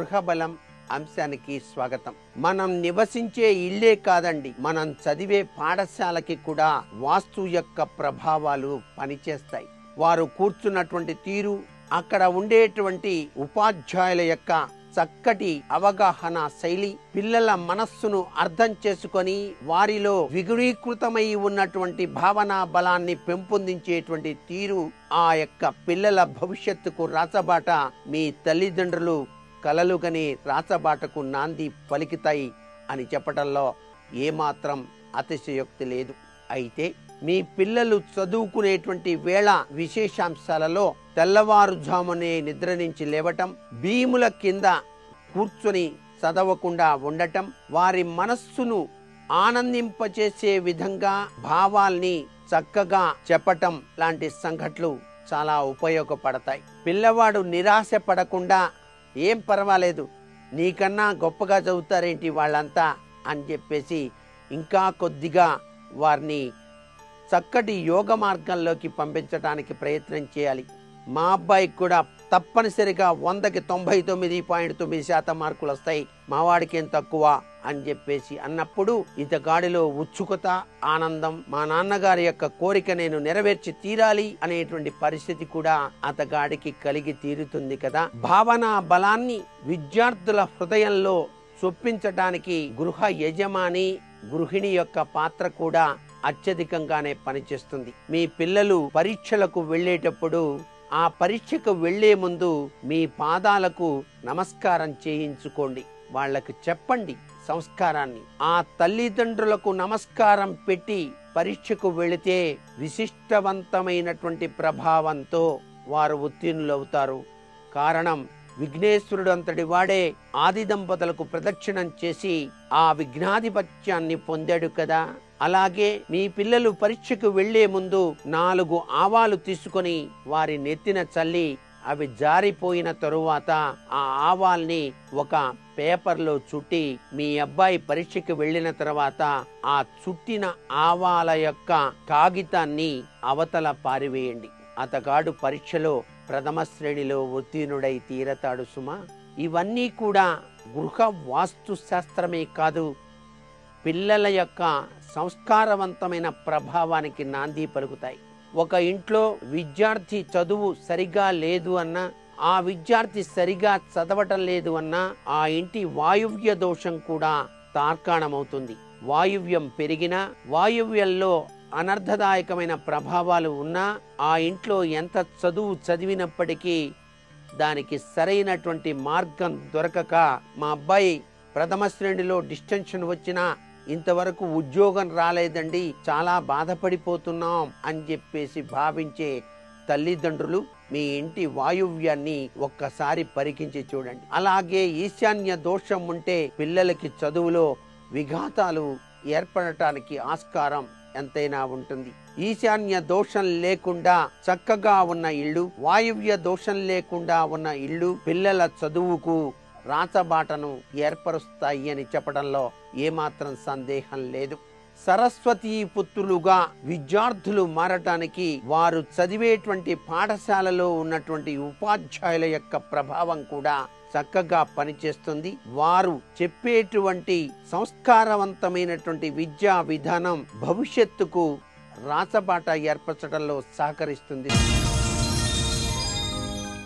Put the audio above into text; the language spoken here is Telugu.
గృహబలం అంశానికి స్వాగతం. మనం నివసించే ఇల్లే కాదండి మనం చదివే పాఠశాలకి కూడా వాస్తు యొక్క ప్రభావాలు పనిచేస్తాయి. వారు కూర్చున్నటువంటి తీరు అక్కడ ఉండేటువంటి ఉపాధ్యాయుల యొక్క చక్కటి అవగాహన శైలి పిల్లల మనస్సును అర్థం చేసుకొని వారిలో విగుణీకృతమై ఉన్నటువంటి భావనా బలాన్ని పెంపొందించేటువంటి తీరు ఆ యొక్క పిల్లల భవిష్యత్తుకు రాచబాట మీ తల్లిదండ్రులు కలలుగని రాసబాటకు నాంది పలికితాయి అని చెప్పటంలో ఏమాత్రం అతిశయోక్తి లేదు. అయితే మీ పిల్లలు చదువుకునేటువంటి వేళ విశేషాంశాలలో తెల్లవారుజామునే నిద్ర నుంచి లేవటం భీముల కింద కూర్చొని చదవకుండా ఉండటం వారి మనస్సును ఆనందింపచేసే విధంగా భావాల్ని చక్కగా చెప్పటం లాంటి సంఘటనలు చాలా ఉపయోగపడతాయి. పిల్లవాడు నిరాశ పడకుండా ఏం పర్వాలేదు. నీకన్నా గొప్పగా చదువుతారేంటి వాళ్ళంతా? అని చెప్పేసి ఇంకా కొద్దిగా వారిని చక్కటి యోగ మార్గంలోకి పంపించడానికి ప్రయత్నం చేయాలి. మా అబ్బాయికి కూడా తప్పనిసరిగా వందకి తొంభై తొమ్మిది పాయింట్ తొమ్మిది శాతం మార్కులు వస్తాయి. మా వాడికి ఏం తక్కువ అని చెప్పేసి అన్నప్పుడు ఇతగాడిలో ఉత్సుకత ఆనందం మా నాన్నగారి యొక్క కోరిక నేను నెరవేర్చి తీరాలి అనేటువంటి పరిస్థితి కూడా అతగాడికి కలిగి తీరుతుంది కదా. భావన బలాన్ని విద్యార్థుల హృదయంలో చొప్పించటానికి గృహ యజమాని గృహిణి యొక్క పాత్ర కూడా అత్యధికంగానే పనిచేస్తుంది. మీ పిల్లలు పరీక్షలకు వెళ్ళేటప్పుడు ఆ పరీక్షకు వెళ్ళే ముందు మీ పాదాలకు నమస్కారం చేయించుకోండి. వాళ్ళకి చెప్పండి సంస్కారాన్ని. ఆ తల్లిదండ్రులకు నమస్కారం పెట్టి పరీక్షకు వెళితే విశిష్టవంతమైనటువంటి ప్రభావంతో వారు ఉత్తీర్ణులవుతారు. కారణం విఘ్నేశ్వరుడు అంతటి వాడే ఆది దంపతులకు ప్రదక్షిణం చేసి ఆ విఘ్నాధిపత్యాన్ని పొందాడు కదా. అలాగే మీ పిల్లలు పరీక్షకు వెళ్ళే ముందు నాలుగు ఆవాలు తీసుకొని వారి నెత్తిన చల్లి అవి జారిపోయిన తరువాత ఆ ఆవాల్ని ఒక పేపర్లో చుట్టి మీ అబ్బాయి పరీక్షకు వెళ్ళిన తర్వాత ఆ చుట్టిన ఆవాల యొక్క కాగితాన్ని అవతల పారివేయండి. అతగాడు పరీక్షలో ప్రథమ శ్రేణిలో ఉత్తీర్ణుడై తీరతాడు సుమా. ఇవన్నీ కూడా గృహ వాస్తు శాస్త్రమే కాదు. పిల్లల యొక్క సంస్కారవంతమైన ప్రభావానికి నాంది పలుకుతాయి. ఒక ఇంట్లో విద్యార్థి చదువు సరిగా లేదు అన్నా ఆ విద్యార్థి సరిగా చదవటం లేదు అన్నా ఆ ఇంటి వాయువ్య దోషం కూడా తార్కాణమవుతుంది. వాయువ్యం పెరిగినా వాయువ్యంలో అనర్థదాయకమైన ప్రభావాలు ఉన్నా ఆ ఇంట్లో ఎంత చదువు చదివినప్పటికీ దానికి సరైనటువంటి మార్గం దొరకక మా అబ్బాయి ప్రథమ శ్రేణిలో డిస్టెన్షన్ వచ్చినా ఇంతవరకు ఉద్యోగం రాలేదండి చాలా బాధపడిపోతున్నాం అని చెప్పేసి భావించే తల్లిదండ్రులు మీ ఇంటి వాయువ్యాన్ని ఒక్కసారి పరికించి చూడండి. అలాగే ఈశాన్య దోషం ఉంటే పిల్లలకి చదువులో విఘాతాలు ఏర్పడటానికి ఆస్కారం ఎంతైనా ఉంటుంది. ఈశాన్య దోషం లేకుండా చక్కగా ఉన్న ఇళ్ళు వాయువ్య దోషం లేకుండా ఉన్న ఇళ్ళు పిల్లల చదువుకు రాచబాటను ఏర్పరుస్తాయి అని చెప్పడంలో ఏమాత్రం సందేహం లేదు. సరస్వతీ పుత్రులుగా విద్యార్థులు మారటానికి వారు చదివేటువంటి పాఠశాలలో ఉన్నటువంటి ఉపాధ్యాయుల యొక్క ప్రభావం కూడా చక్కగా పనిచేస్తుంది. వారు చెప్పేటువంటి సంస్కారవంతమైనటువంటి విద్యా విధానం భవిష్యత్తుకు రాచబాట ఏర్పరచడంలో సహకరిస్తుంది.